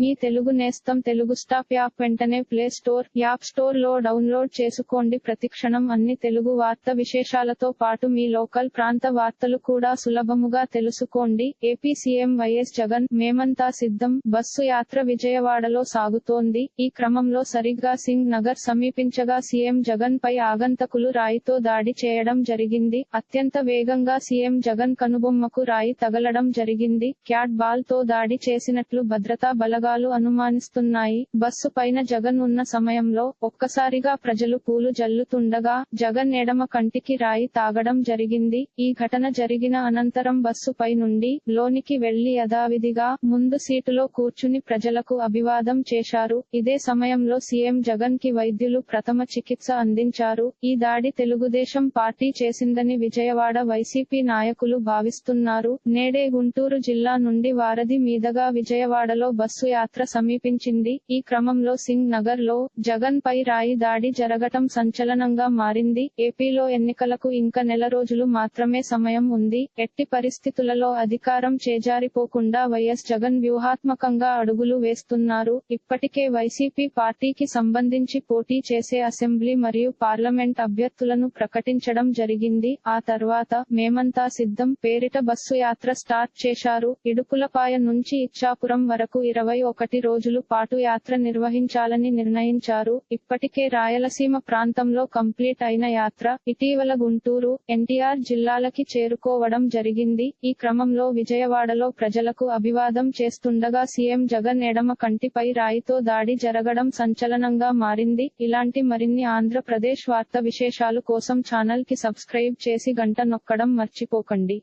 మీ తెలుగు నేస్తం Telugu stop app వెంటనే play store app స్టోర్లో డౌన్లోడ్ చేసుకోండి. ప్రతిక్షణం అన్ని తెలుగు వార్త విశేషాలతో పాటు మీ లోకల్ ప్రాంత వార్తలు కూడా సులభముగా తెలుసుకోండి. ఏపీ సీఎం వైఎస్ జగన్ మేమంతా సిద్ధం. బస్సు యాత్ర విజయవాడలో సాగుతోంది. ఈ క్రమంలో సరిగ్గా సింగ్ నగర్ సమీపించగా సీఎం జగన్ పై ఆగంతకులు రాయితో దాడి చేయడం జరిగింది. అత్యంత వేగంగా సీఎం జగన్ కనుబొమ్మకు రాయి తగలడం జరిగింది. క్యాట్ బాల్తో దాడి చేసినట్లు భద్రతా వర్గాలు అనుమానిస్తున్నాయి. బస్సు పైన జగన్ ఉన్న సమయంలో ఒక్కసారిగా ప్రజలు పూలు జల్లుతుండగా జగన్ ఎడమ కంటికి రాయి తాగడం జరిగింది. ఈ ఘటన జరిగిన అనంతరం బస్సు పై నుండి లోనికి వెళ్ళి యథావిధిగా ముందు సీటులో కూర్చుని ప్రజలకు అభివాదం చేశారు. ఇదే సమయంలో సీఎం జగన్కి వైద్యులు ప్రథమ చికిత్స అందించారు. ఈ దాడి తెలుగుదేశం పార్టీ చేసిందని విజయవాడ వైసీపీ నాయకులు భావిస్తున్నారు. నేడే గుంటూరు జిల్లా నుండి వారధి మీదుగా విజయవాడలో బస్సు యాత్ర సమీపించింది. ఈ క్రమంలో సింగ్ నగర్లో జగన్ పై రాయి దాడి జరగటం సంచలనంగా మారింది. ఏపీలో ఎన్నికలకు ఇంకా నెల రోజులు మాత్రమే సమయం ఉంది. ఎట్టి పరిస్థితులలో అధికారం చేజారిపోకుండా వైఎస్ జగన్ వ్యూహాత్మకంగా అడుగులు వేస్తున్నారు. ఇప్పటికే వైసీపీ పార్టీకి సంబంధించి పోటీ చేసే అసెంబ్లీ మరియు పార్లమెంట్ అభ్యర్థులను ప్రకటించడం జరిగింది. ఆ తర్వాత మేమంతా సిద్ధం. పేరిట బస్సు యాత్ర స్టార్ట్ చేశారు. ఇడుపులపాయ నుంచి ఇచ్చాపురం వరకు ఇరవై ఒకటి రోజులు పాటు యాత్ర నిర్వహించాలని నిర్ణయించారు. ఇప్పటికే రాయలసీమ ప్రాంతంలో కంప్లీట్ అయిన యాత్ర ఇటీవల గుంటూరు ఎన్టీఆర్ జిల్లాలకి చేరుకోవడం జరిగింది. ఈ క్రమంలో విజయవాడలో ప్రజలకు అభివాదం చేస్తుండగా సీఎం జగన్ ఎడమ కంటిపై రాయితో దాడి జరగడం సంచలనంగా మారింది. ఇలాంటి మరిన్ని ఆంధ్రప్రదేశ్ వార్త విశేషాలు కోసం ఛానల్కి సబ్స్క్రైబ్ చేసి గంట నొక్కడం మర్చిపోకండి.